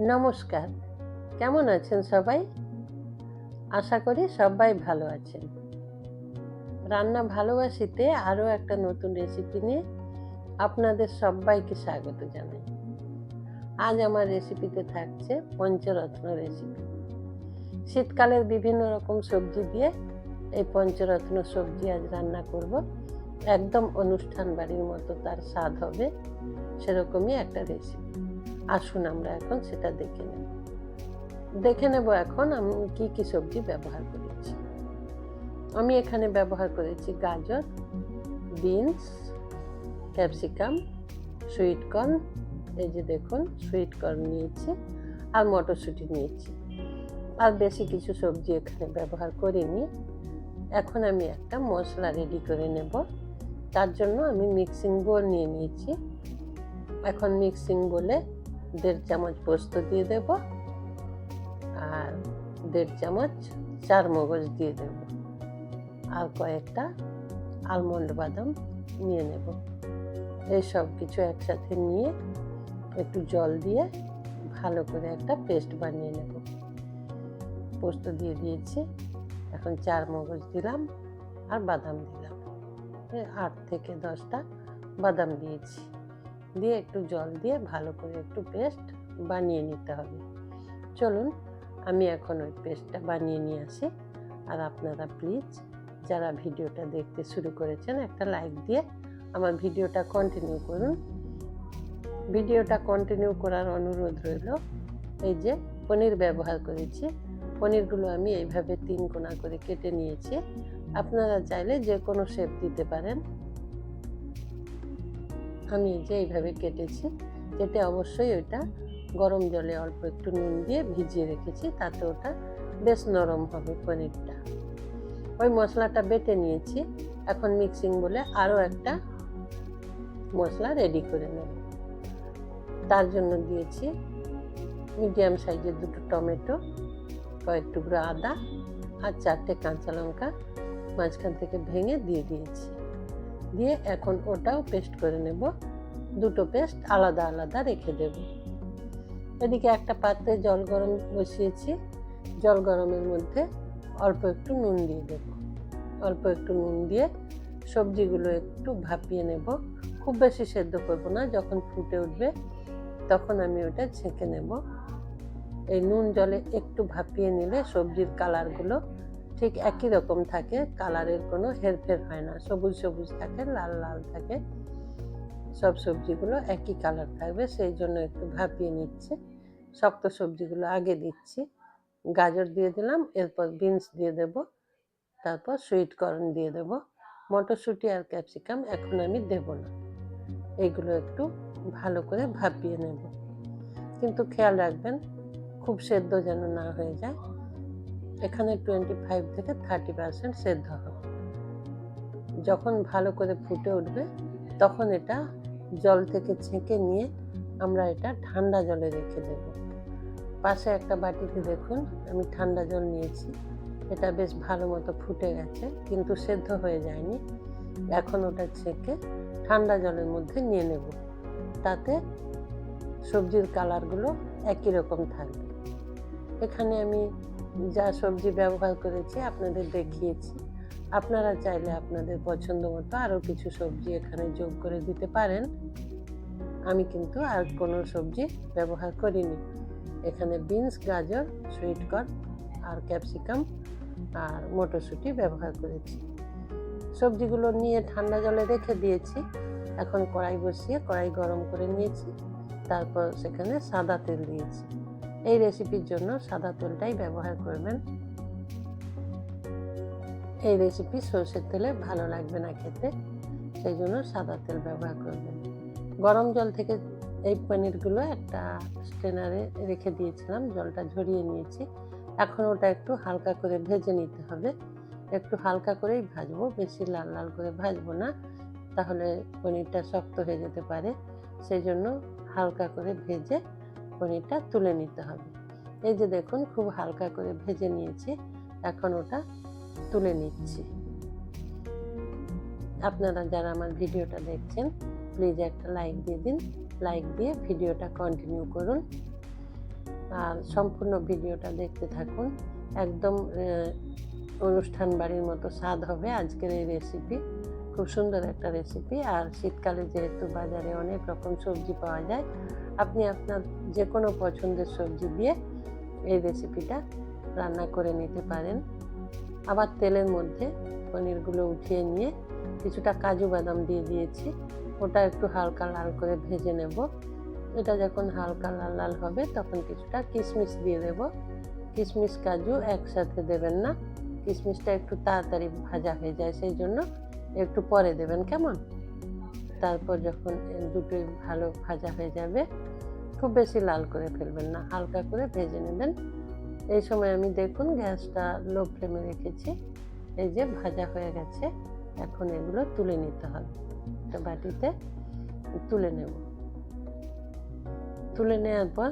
নমস্কার। কেমন আছেন সবাই? আশা করি সবাই ভালো আছেন। রান্না ভালোবাসিতে আরও একটা নতুন রেসিপি নিয়ে আপনাদের সবাইকে স্বাগত জানাই। আজ আমার রেসিপিতে থাকছে পঞ্চরত্ন রেসিপি। শীতকালের বিভিন্ন রকম সবজি দিয়ে এই পঞ্চরত্ন সবজি আজ রান্না করব। একদম অনুষ্ঠান বাড়ির মতো তার স্বাদ হবে, সেরকমই একটা রেসিপি। আসুন আমরা এখন সেটা দেখে নেব। দেখে নেব এখন আমি কি কি সবজি ব্যবহার করেছি। আমি এখানে ব্যবহার করেছি গাজর, বিনস, ক্যাপসিকাম সুইট কর্ন এই যে দেখুন সুইট কর্ন নিয়েছি আর মটরশুঁটি নিয়েছি। আর বেশি কিছু সবজি এখানে ব্যবহার করিনি। এখন আমি একটা মশলা রেডি করে নেব। তার জন্য আমি মিক্সিং বোল নিয়ে নিয়েছি। এখন মিক্সিং বলে দেড় চামচ পোস্ত দিয়ে দেব আর দেড় চামচ চার মগজ দিয়ে দেব। আর কয়েকটা আলমন্ড বাদাম নিয়ে নেব। এই সব কিছু একসাথে নিয়ে একটু জল দিয়ে ভালো করে একটা পেস্ট বানিয়ে নেব। পোস্ত দিয়ে দিয়েছি, এখন চার মগজ দিলাম আর বাদাম দিলাম। আট থেকে দশটা বাদাম দিয়েছি। দিয়ে একটু জল দিয়ে ভালো করে একটু পেস্ট বানিয়ে নিতে হবে। চলুন, আমি এখন ওই পেস্টটা বানিয়ে নিয়ে আসি। আর আপনারা প্লিজ যারা ভিডিওটা দেখতে শুরু করেছেন, একটা লাইক দিয়ে আমার ভিডিওটা কন্টিনিউ করুন। ভিডিওটা কন্টিনিউ করার অনুরোধ রইল, এই যে পনির ব্যবহার করেছি। পনিরগুলো আমি এইভাবে তিন কোনা করে কেটে নিয়েছি। আপনারা চাইলে যে কোনো শেপ দিতে পারেন। আমি যে এইভাবে কেটেছি, কেটে অবশ্যই ওইটা গরম জলে অল্প একটু নুন দিয়ে ভিজিয়ে রেখেছি, তাতে ওটা বেশ নরম হবে পনিরটা। ওই মশলাটা বেটে নিয়েছি, এখন মিক্সিং বলে আরও একটা মশলা রেডি করে নেব। তার জন্য দিয়েছি মিডিয়াম সাইজের দুটো টমেটো কয়েক টুকরো আদা আর চারটে কাঁচা লঙ্কা, মাঝখান থেকে ভেঙে দিয়ে দিয়েছি। দিয়ে এখন ওটাও পেস্ট করে নেব। দুটো পেস্ট আলাদা আলাদা রেখে দেব। এদিকে একটা পাত্রে জল গরম বসিয়েছি। জল গরমের মধ্যে অল্প একটু নুন দিয়ে দেব। অল্প একটু নুন দিয়ে সবজিগুলো একটু ভাপিয়ে নেব। খুব বেশি সেদ্ধ করব না, যখন ফুটে উঠবে তখন আমি ওটা ছেঁকে নেব। এই নুন জলে একটু ভাপিয়ে নিলে সবজির কালারগুলো ঠিক একই রকম থাকে, কালারের কোনো হেরফের হয় না। সবুজ সবুজ থাকে, লাল লাল থাকে। সব সবজিগুলো একই কালার থাকবে, সেই জন্য একটু ভাপিয়ে নিচ্ছে। শক্ত সবজিগুলো আগে দিচ্ছি। গাজর দিয়ে দিলাম, এরপর বিনস দিয়ে দেব, তারপর সুইট কর্ন দিয়ে দেব। মটরশুঁটি আর ক্যাপসিকাম এখন আমি দেব না। এগুলো একটু ভালো করে ভাপিয়ে নেব। কিন্তু খেয়াল রাখবেন, খুব সেদ্ধ যেন না হয়ে যায়। এখানে টোয়েন্টি ফাইভ থেকে থার্টি পার্সেন্ট সেদ্ধ হবে। যখন ভালো করে ফুটে উঠবে, তখন এটা জল থেকে ছেঁকে নিয়ে আমরা এটা ঠান্ডা জলে রেখে দেব। পাশে একটা বাটিতে দেখুন, আমি ঠান্ডা জল নিয়েছি। এটা বেশ ভালো মতো ফুটে গেছে, কিন্তু সেদ্ধ হয়ে যায়নি। এখন ওটা ছেঁকে ঠান্ডা জলের মধ্যে নিয়ে নেব। তাতে সবজির কালারগুলো একই রকম থাকবে। এখানে আমি যা সবজি ব্যবহার করেছি, আপনাদের দেখিয়েছি। আপনারা চাইলে আপনাদের পছন্দ মতো আরও কিছু সবজি এখানে যোগ করে দিতে পারেন। আমি কিন্তু আর কোনো সবজি ব্যবহার করিনি। এখানে বিনস, গাজর সুইট কর্ন আর ক্যাপসিকাম আর মটরশুঁটি ব্যবহার করেছি। সবজিগুলো নিয়ে ঠান্ডা জলে রেখে দিয়েছি। এখন কড়াই বসিয়ে কড়াই গরম করে নিয়েছি। তারপর সেখানে সাদা তেল দিয়েছি। এই রেসিপির জন্য সাদা তেলটাই ব্যবহার করবেন। এই রেসিপি সর্ষের তেলে ভালো লাগবে না খেতে, সেই জন্য সাদা তেল ব্যবহার করবেন। গরম জল থেকে এই পনিরগুলো একটা স্টেনারে রেখে দিয়েছিলাম, জলটা ঝরিয়ে নিয়েছি। এখন ওটা একটু হালকা করে ভেজে নিতে হবে। একটু হালকা করেই ভাজবো, বেশি লাল লাল করে ভাজবো না, তাহলে পনিরটা শক্ত হয়ে যেতে পারে। সেই জন্য হালকা করে ভেজে পনিরটা তুলে নিতে হবে। এই যে দেখুন, খুব হালকা করে ভেজে নিয়েছি, এখন ওটা তুলে নিচ্ছি। আপনারা যারা আমার ভিডিওটা দেখছেন প্লিজ একটা লাইক দিয়ে দিন। লাইক দিয়ে ভিডিওটা কন্টিনিউ করুন। আর সম্পূর্ণ ভিডিওটা দেখতে থাকুন। একদম অনুষ্ঠান বাড়ির মতো স্বাদ হবে আজকের এই রেসিপি খুব সুন্দর একটা রেসিপি আর শীতকালে যেহেতু বাজারে অনেক রকম সবজি পাওয়া যায় আপনি আপনার যে কোনো পছন্দের সবজি দিয়ে এই রেসিপিটা রান্না করে নিতে পারেন। আবার তেলের মধ্যে পনিরগুলো উঠিয়ে নিয়ে কিছুটা কাজু বাদাম দিয়ে দিয়েছি। ওটা একটু হালকা লাল করে ভেজে নেব। এটা যখন হালকা লাল লাল হবে তখন কিছুটা কিশমিশ দিয়ে দেব। কিশমিশ, কাজু একসাথে দেবেন না। কিশমিশটা একটু তাড়াতাড়ি ভাজা হয়ে যায়, সেই জন্য একটু পরে দেবেন, কেমন? তারপর যখন দুটোই ভালো ভাজা হয়ে যাবে খুব বেশি লাল করে ফেলবেন না, হালকা করে ভেজে নেবেন। এই সময় আমি দেখুন গ্যাসটা লো ফ্লেমে রেখেছি, এই যে ভাজা হয়ে গেছে, এখন এগুলো তুলে নিতে হবে। একটা বাটিতে তুলে নেব। তুলে নেওয়ার পর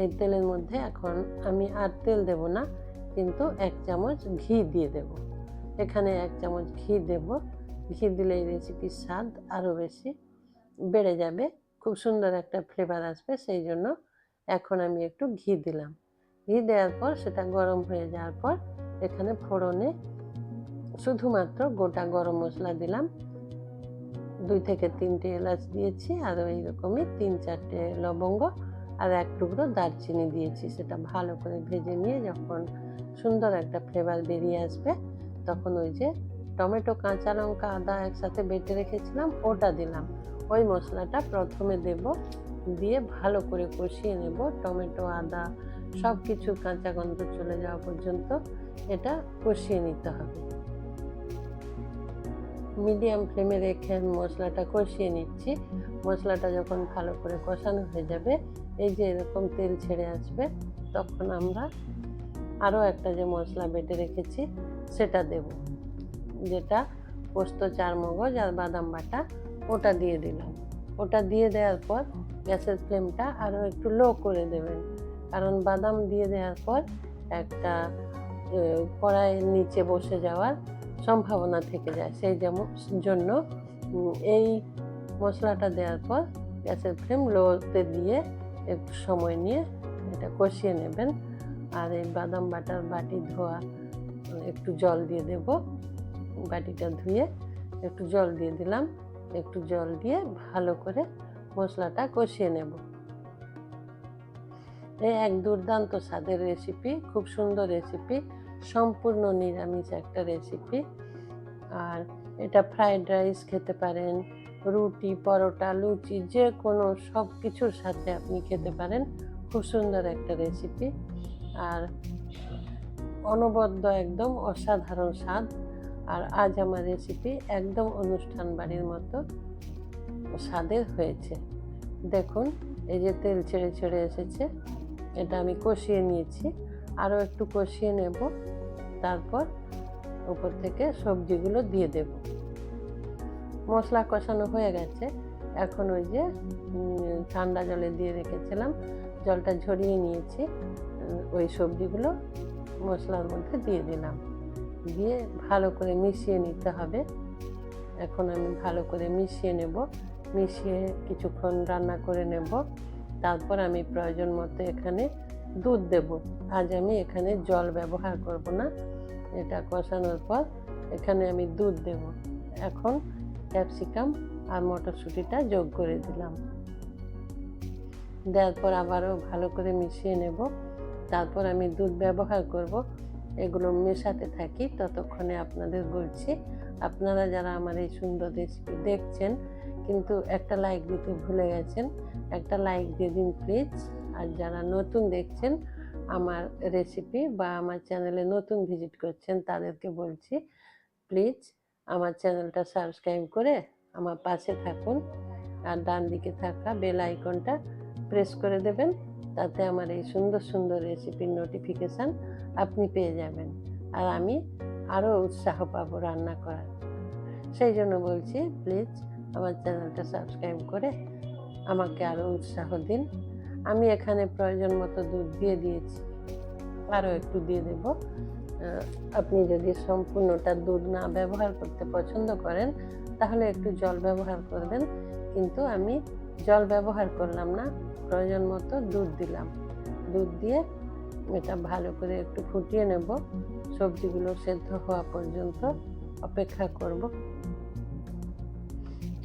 এই তেলের মধ্যে এখন আমি আর তেল দেব না, কিন্তু এক চামচ ঘি দিয়ে দেব। এখানে এক চামচ ঘি দেব। ঘি দিলে এই রেসিপির স্বাদ আরও বেশি বেড়ে যাবে। খুব সুন্দর একটা ফ্লেভার আসবে, সেই জন্য এখন আমি একটু ঘি দিলাম। ঘি দেওয়ার পর সেটা গরম হয়ে যাওয়ার পর এখানে ফোড়নে শুধুমাত্র গোটা গরম মশলা দিলাম। দুই থেকে তিনটে এলাচ দিয়েছি আর ওই রকমই তিন চারটে লবঙ্গ আর এক টুকরো দারচিনি দিয়েছি। সেটা ভালো করে ভেজে নিয়ে যখন সুন্দর একটা ফ্লেভার বেরিয়ে আসবে তখন ওই যে টমেটো, কাঁচা লঙ্কা, আদা একসাথে বেটে রেখেছিলাম, ওটা দিলাম। ওই মশলাটা প্রথমে দেব, দিয়ে ভালো করে কষিয়ে নেব। টমেটো, আদা সব কিছু কাঁচা গন্ধ চলে যাওয়া পর্যন্ত এটা কষিয়ে নিতে হবে। মিডিয়াম ফ্লেমে রেখে মশলাটা কষিয়ে নিচ্ছি। মশলাটা যখন ভালো করে কষানো হয়ে যাবে, এই যে এরকম তেল ছেড়ে আসবে, তখন আমরা আরও একটা যে মশলা বেটে রেখেছি, সেটা দেব। যেটা পোস্ত চার মগজ আর বাদাম বাটা, ওটা দিয়ে দিলাম। ওটা দিয়ে দেওয়ার পর গ্যাসের ফ্লেমটা আরও একটু লো করে দেবেন। কারণ বাদাম দিয়ে দেওয়ার পর একটা কড়াইয়ের নিচে বসে যাওয়ার সম্ভাবনা থেকে যায়। সেই যেমন, জন্য এই মশলাটা দেওয়ার পর গ্যাসের ফ্লেম লোতে দিয়ে একটু সময় নিয়ে এটা কষিয়ে নেবেন। আর এই বাদাম বাটার বাটি ধোয়া, একটু জল দিয়ে দেব। বাটিটা ধুয়ে একটু জল দিয়ে দিলাম। একটু জল দিয়ে ভালো করে মশলাটা কষিয়ে নেব। এই এক দুর্দান্ত স্বাদের রেসিপি খুব সুন্দর রেসিপি সম্পূর্ণ নিরামিষ একটা রেসিপি আর এটা ফ্রাইড রাইস খেতে পারেন, রুটি, পরোটা, লুচি যে কোনো সব কিছুর সাথে আপনি খেতে পারেন। খুব সুন্দর একটা রেসিপি আর অনবদ্য একদম অসাধারণ স্বাদ। আর আজ আমার রেসিপি একদম অনুষ্ঠান বাড়ির মতো স্বাদের হয়েছে। দেখুন, এই যে তেল ছেড়ে ছেড়ে এসেছে, এটা আমি কষিয়ে নিয়েছি। আরও একটু কষিয়ে নেব, তারপর উপর থেকে সবজিগুলো দিয়ে দেব। মশলা কষানো হয়ে গেছে। এখন ওই যে ঠান্ডা জলে দিয়ে রেখেছিলাম, জলটা ঝরিয়ে নিয়েছি। ওই সবজিগুলো মশলার মধ্যে দিয়ে দিলাম। দিয়ে ভালো করে মিশিয়ে নিতে হবে। এখন আমি ভালো করে মিশিয়ে নেব। মিশিয়ে কিছুক্ষণ রান্না করে নেব। তারপর আমি প্রয়োজন মতো এখানে দুধ দেব। আজ আমি এখানে জল ব্যবহার করব না। এটা কষানোর পর এখানে আমি দুধ দেব। এখন ক্যাপসিকাম আর মটরশুঁটিটা যোগ করে দিলাম। দেওয়ার পর আবারও ভালো করে মিশিয়ে নেব। তারপর আমি দুধ ব্যবহার করব। এগুলো মেশাতে থাকি, ততক্ষণে আপনাদের বলছি। আপনারা যারা আমার এই সুন্দর রেসিপি দেখছেন, কিন্তু একটা লাইক দিতে ভুলে গেছেন, একটা লাইক দিয়ে দিন প্লিজ আর যারা নতুন দেখছেন, আমার রেসিপি বা আমার চ্যানেলে নতুন ভিজিট করছেন, তাদেরকে বলছি প্লিজ আমার চ্যানেলটা সাবস্ক্রাইব করে আমার পাশে থাকুন। আর ডান দিকে থাকা বেল আইকনটা প্রেস করে দেবেন। তাতে আমার এই সুন্দর সুন্দর রেসিপির নোটিফিকেশান আপনি পেয়ে যাবেন। আর আমি আরও উৎসাহ পাবো রান্না করার। সেই জন্য বলছি প্লিজ আমার চ্যানেলটা সাবস্ক্রাইব করে আমাকে আরও উৎসাহ দিন। আমি এখানে প্রয়োজন মতো দুধ দিয়ে দিয়েছি। আরও একটু দিয়ে দেব। আপনি যদি সম্পূর্ণটা দুধ না ব্যবহার করতে পছন্দ করেন, তাহলে একটু জল ব্যবহার করবেন। কিন্তু আমি জল ব্যবহার করলাম না, প্রয়োজন মতো দুধ দিলাম। দুধ দিয়ে এটা ভালো করে একটু ফুটিয়ে নেব। সবজিগুলো সেদ্ধ হওয়া পর্যন্ত অপেক্ষা করব।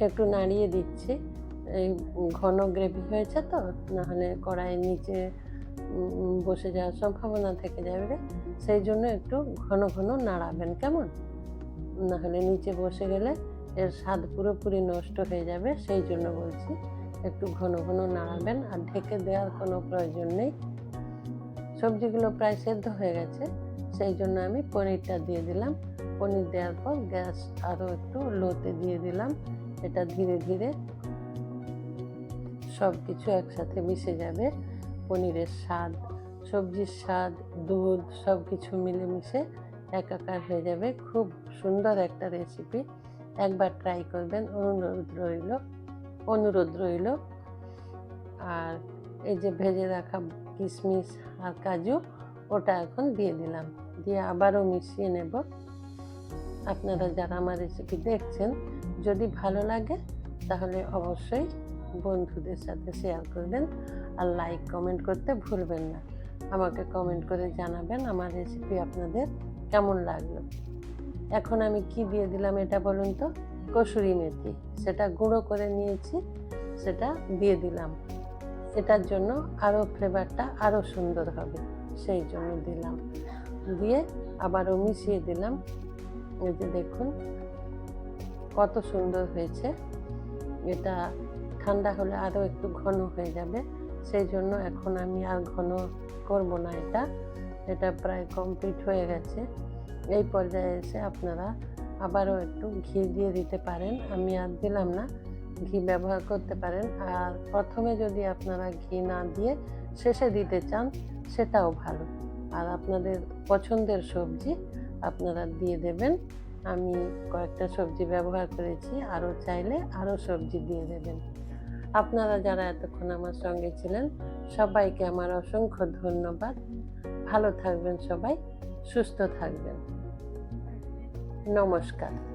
একটু নাড়িয়ে দিচ্ছি। এই ঘন গ্রেভি হয়েছে তো, নাহলে কড়াইয়ের নিচে বসে যাওয়ার সম্ভাবনা থেকে যাবে সেই জন্য একটু ঘন ঘন নাড়াবেন, কেমন? নাহলে নিচে বসে গেলে এর স্বাদ পুরোপুরি নষ্ট হয়ে যাবে, সেই জন্য বলছি। একটু ঘন ঘন নাড়াবেন আর ঢেকে দেওয়ার কোনো প্রয়োজন নেই। সবজিগুলো প্রায় সেদ্ধ হয়ে গেছে, সেই জন্য আমি পনিরটা দিয়ে দিলাম। পনির দেওয়ার পর গ্যাস আরও একটু লোতে দিয়ে দিলাম। এটা ধীরে ধীরে সব কিছু একসাথে মিশে যাবে। পনিরের স্বাদ, সবজির স্বাদ, দুধ সব কিছু মিলেমিশে একাকার হয়ে যাবে। খুব সুন্দর একটা রেসিপি একবার ট্রাই করবেন, অনুরোধ রইল। অনুরোধ রইল। আর এই যে ভেজে রাখা কিশমিশ আর কাজু, ওটা এখন দিয়ে দিলাম। দিয়ে আবারও মিশিয়ে নেব। আপনারা যারা আমার রেসিপি দেখছেন, যদি ভালো লাগে, তাহলে অবশ্যই বন্ধুদের সাথে শেয়ার করবেন আর লাইক কমেন্ট করতে ভুলবেন না। আমাকে কমেন্ট করে জানাবেন আমার রেসিপি আপনাদের কেমন লাগল। এখন আমি কি দিয়ে দিলাম এটা বলুন তো? কসুরি মেথি। সেটা গুঁড়ো করে নিয়েছি, সেটা দিয়ে দিলাম। এটার জন্য আরও ফ্লেভারটা আরও সুন্দর হবে, সেই জন্য দিলাম। দিয়ে আবারও মিশিয়ে দিলাম। এই যে দেখুন, কত সুন্দর হয়েছে। এটা ঠান্ডা হলে আরও একটু ঘন হয়ে যাবে, সেই জন্য এখন আমি আর ঘন করব না এটা। এটা প্রায় কমপ্লিট হয়ে গেছে। এই পর্যায়ে এসে আপনারা আবারও একটু ঘি দিয়ে দিতে পারেন। আমি আর দিলাম না, ঘি ব্যবহার করতে পারেন। আর প্রথমে যদি আপনারা ঘি না দিয়ে শেষে দিতে চান, সেটাও ভালো। আর আপনাদের পছন্দের সবজি আপনারা দিয়ে দেবেন। আমি কয়েকটা সবজি ব্যবহার করেছি, আরও চাইলে আরও সবজি দিয়ে দেবেন। আপনারা যারা এতক্ষণ আমার সঙ্গে ছিলেন, সবাইকে আমার অসংখ্য ধন্যবাদ। ভালো থাকবেন সবাই, সুস্থ থাকবেন। নমস্কার।